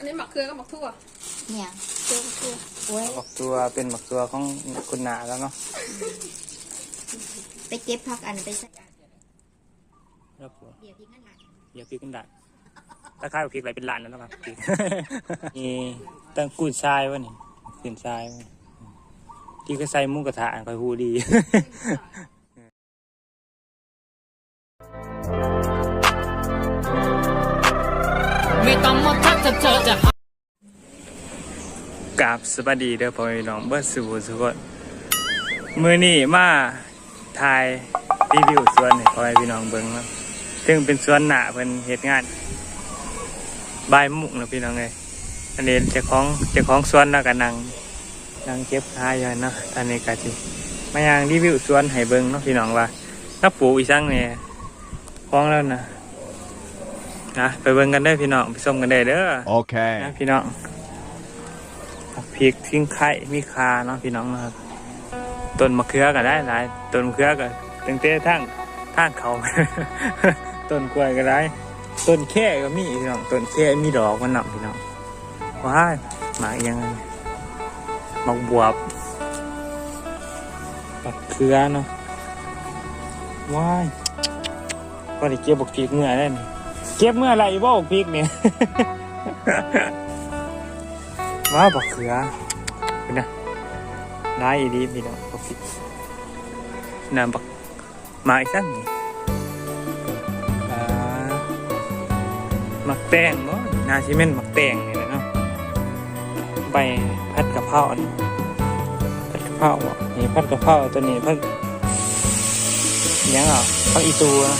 อันนี้หมักเกลือกับหมักทั่วเนี่ยเกลือกับทั่วโอ้ยหมักตัวเป็นหมักตัวของคุณนาแล้วเนาะไปเก็บผักอันนั้นไปใส่ครับผมเดี๋ยวพี่งั้นหลานอย่าพริกกันได้ถ้าข้าวพริกอะไรเป็นล้านแล้วนะครับพริก นี่ตั้งกุ้ยชายวะนี่กุ้ยชายวะที่ก็ใส่หมุกกระทะคอยหูดี กราบสวัสดีเด้อพ่อแม่พี่น้องเบิร์สุสุกคนมือนี้มาถ่ายรีวิวสวนให้พ่อแม่พี่น้องเบิ่งเนาะซึ่งเป็นสวนหนาเพิ่นเฮ็ดงานบายมุกนะพี่น้องเอ้ยอันนี้เจ้าของเจ้าของสวนแล้วก็นั่งนั่งเก็บขายอยู่เนาะอันนี้ก็สิมายังรีวิวสวนให้เบิ่งเนาะพี่น้องว่าถ้าปลูกอีสังเนี่ยพร้อมแล้วนะนะไปเบิ่งกันเด้อพี่น้องไปชมกันได้เด้อ Okay. นะพี่น้อง พริกทิ้งไข่มีคาเนาะพี่น้องนะครับต้นมะเขือก็ได้หลายต้นมะเขือก็ตั้งแต่ทั้งทั้งเขาต้นกล้วยก็ได้ต้นแค่ก็มีพี่น้องต้นแค่มีดอกมันหนักพี่น้องว้ายหมากยังไงหมากบวบปักเขือเนาะว้ายก็ได้เก็บบกพริกเมื่อได้เก็บเมื่อไรบ่บกพริกเนี่ย ว้าวบักเขือเป็นนะนายอีดีพี่น้องบักผิดน้ำบักมาอีกสั้นนี่อ่ามักแตงเนาะนาชิเมนมักแตงนี่แหละเนาะใบพัดกะเพราอันนี้พัดกะเพราบ่นี่พัดกะเพราตัวนี้พัดอิหยังอะพัดอีตูนะ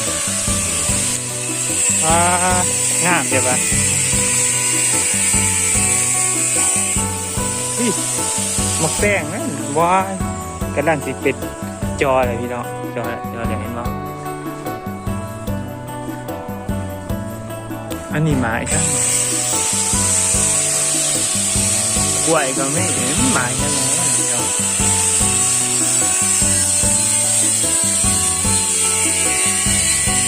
ว้างามเดี๋ยวป มักแป้งนั่นว้ายกระด้างสิเป็ดจอเลยพี่น้องจอจอเลยเห็นมั้อันนี้หมายครับกล้วยก็ไม่เห็นหมายกันเลยเดี๋ยว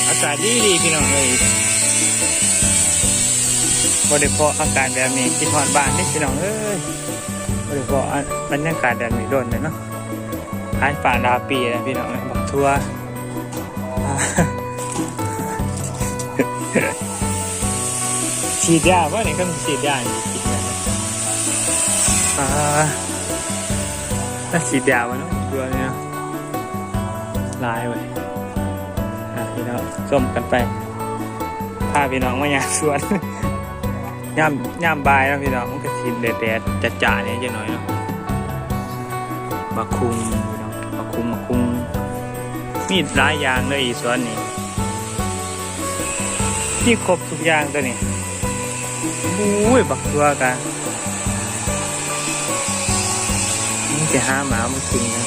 อากาศดีดีพี่น้องเลยบริเพาะอากาศแบบนี้คิดฮอดบ้านนี่พี่น้องเอ้ย โดยเฉพามันบรรยากาศแบบนี้โดนเลยเนาะหายป่าดาปีนะพี่น้องนะบักทัวอ่าฉีดยาว่าเนี่ยก็ฉีดยาอยู่ฉีดยาอ่าถ้าฉีดยาวะเนาะตัวเนี้ยลายไว้พี่น้องส้มกันไปพาพี่น้องมาอยางสวน ย่ำย่ำบายแล้วพี่น้องมันก็สิแดดแดดจัดจ่าเนี่ยจะหน่อยเนาะมาคุมพี่น้องมาคุมมาคุมมีหลายอย่างเลยอีสวนนี่ที่ครบทุกอย่างตัวนี้อุ้ยบักตัวกันมันจะหาหมามากินนะ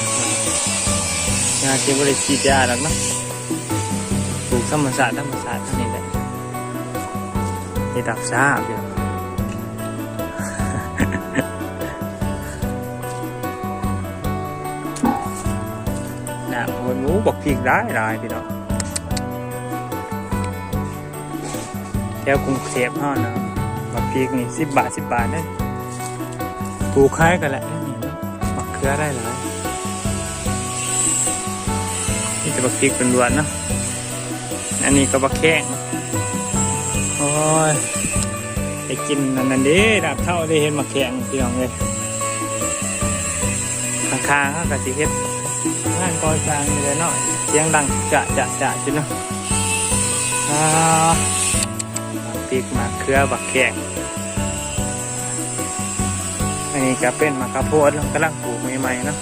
ยาที่บบริฉีดยาหรอกนะปลูกธรรมศาสตร์ธรรมศาสตร์นี้แหละที่ดับซาบอยู่ น้ำหัวหมูบอกพริกได้หลายพี่น้องแถวกรุงเทพเท่านะบักพริกนี่สิบบาทสิบบาทได้ปลูกคล้ายกันแหละนี่บักเขือได้หลายนี่จะบักพริกเป็นล้วนเนาะอันนี้ก็บักแข้งโอ้ยไปกินนั่นนั่นด้ดับเท่าได้เห็นบักแข้งพี่น้องเลยข้างๆเขาก็สิเฮ็ด งานก่อสร้างนี่เลยเนาะเสียงดังจะจะจะจุดเนาะอ่าปีกมาเครือบักแขกอันนี้ก็เป็นมากข้าโพดกำลังปลูกใหม่ๆเนาะ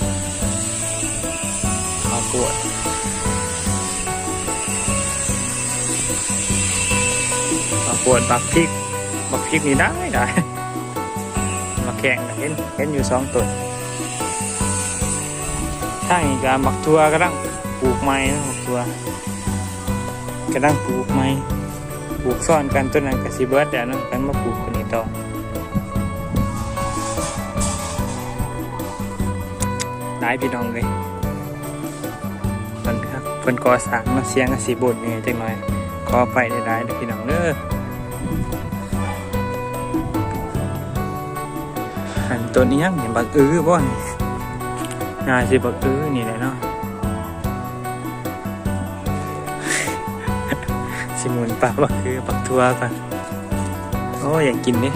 ข้าวดข้าวโพดบักพริกบักพริกนี่ได้ได้บักแขกเห็นเห็นอยู่สองต้น ทางอีกกาหมักทัวกำลังปลูกไม้นะหมักทัวกำลังปลูกไม้ปลูกซ่อนกันต้นนั้นกับสีเบิร์ดเดี๋ยวนะกันมาปลูกคนนี้ต่อหลายพี่น้องเลยมันครับเพิ่นก่อสร้างมาเสียงกับสีบดเนี่ยจังหน่อยขอไปได้หลายๆเด้พี่น้องเด้อตัวนี้ยังเห็นบักอื้อบ่นี่ น่าสิบักอื้อนี่แหละเนาะสิมุนปลาบักอื้อปักทัวกันโอ้อยากกินนี่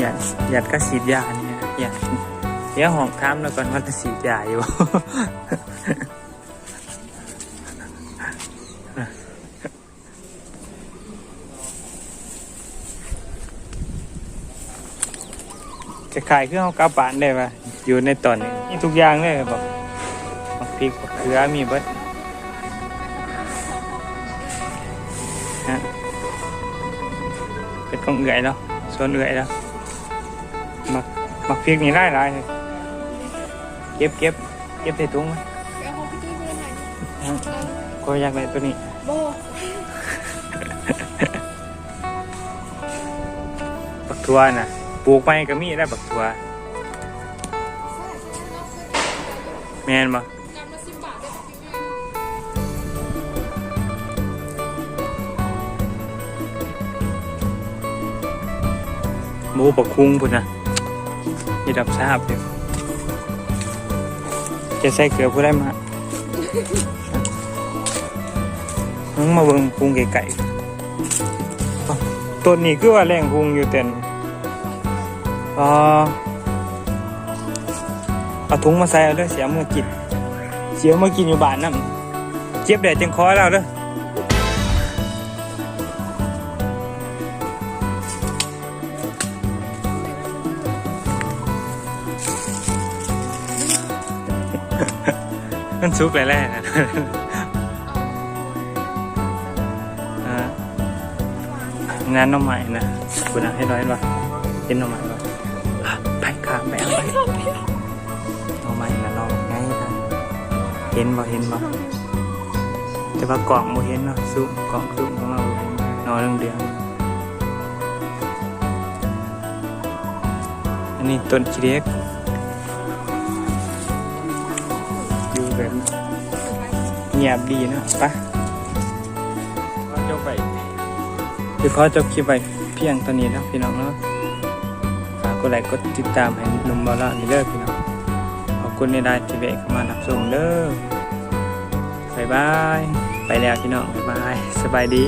อยากอยากก็สีดยาเนี่ยอยากเดี๋ยวห้องท้ามแล้วก่อนว่าจะสีดยาอยู่ จะขายเครื่องเอากลับบ้านได้ปะอยู่ในตอนนี้มีทุกอย่างเลยบอกบักพริกบักเขือมีเบิดฮะเป็นของเอื่อยแล้วส่วนเอื่อยแล้วมักมักพริกนี่ไล่ไล่เลยเก็บเก็บเก็บใส่ถุงไว้เอาของพี่ตี้เพื่อนหน่อยฮะก็อยากได้ตัวนี้โบบักทัวน่ะป ลูกไปก็มีได้บักทัวแมนบ่กำละสิบบาทได้ของพี่แม่หมูปักคุ้งพุ่นนะมีดับทราบอยู่จะใส่เกลือผู้ได้มามึงมาเบิ่งปรุงไก่ๆอ้าวต้นนี้คือว่าแรงปรุงอยู่เต็น อ๋อเอาถุงมาใส่เอาเด้อเสียมือกินเสียมือกินอยู่บ้านนั่นเจ็บแดดจังคอแล้วเด้อมันซุกเลยแหละอ่างานน้องใหม่นะคุณเอาให้ร้อยป่ะเป็นน้องใหม่ป่ะอะไปขา เอาไปน้องใหม่นะน้องไงนะเห็นบ่เห็นบ่แต่ว่ากล่องบ่เห็นเนาะซุกกล่องซุกของเราบ่เห็นนอนเรื่องเดียวอันนี้ต้นขี้เล็กอยู่แบบเงียบดีเนอะไปะขอจบไปคือขอจบคลิปไปเพียงตอนนี้นะพี่น้องเนาะฝา กกดไลค์กดติดตามให้นุ่มบอละนี่เลิกพี่น้องขอบคุณในได้ที่เบะเข้ามารับชมเด้อบายบาย ไปแล้วพี่น้องบายบาย สบายดี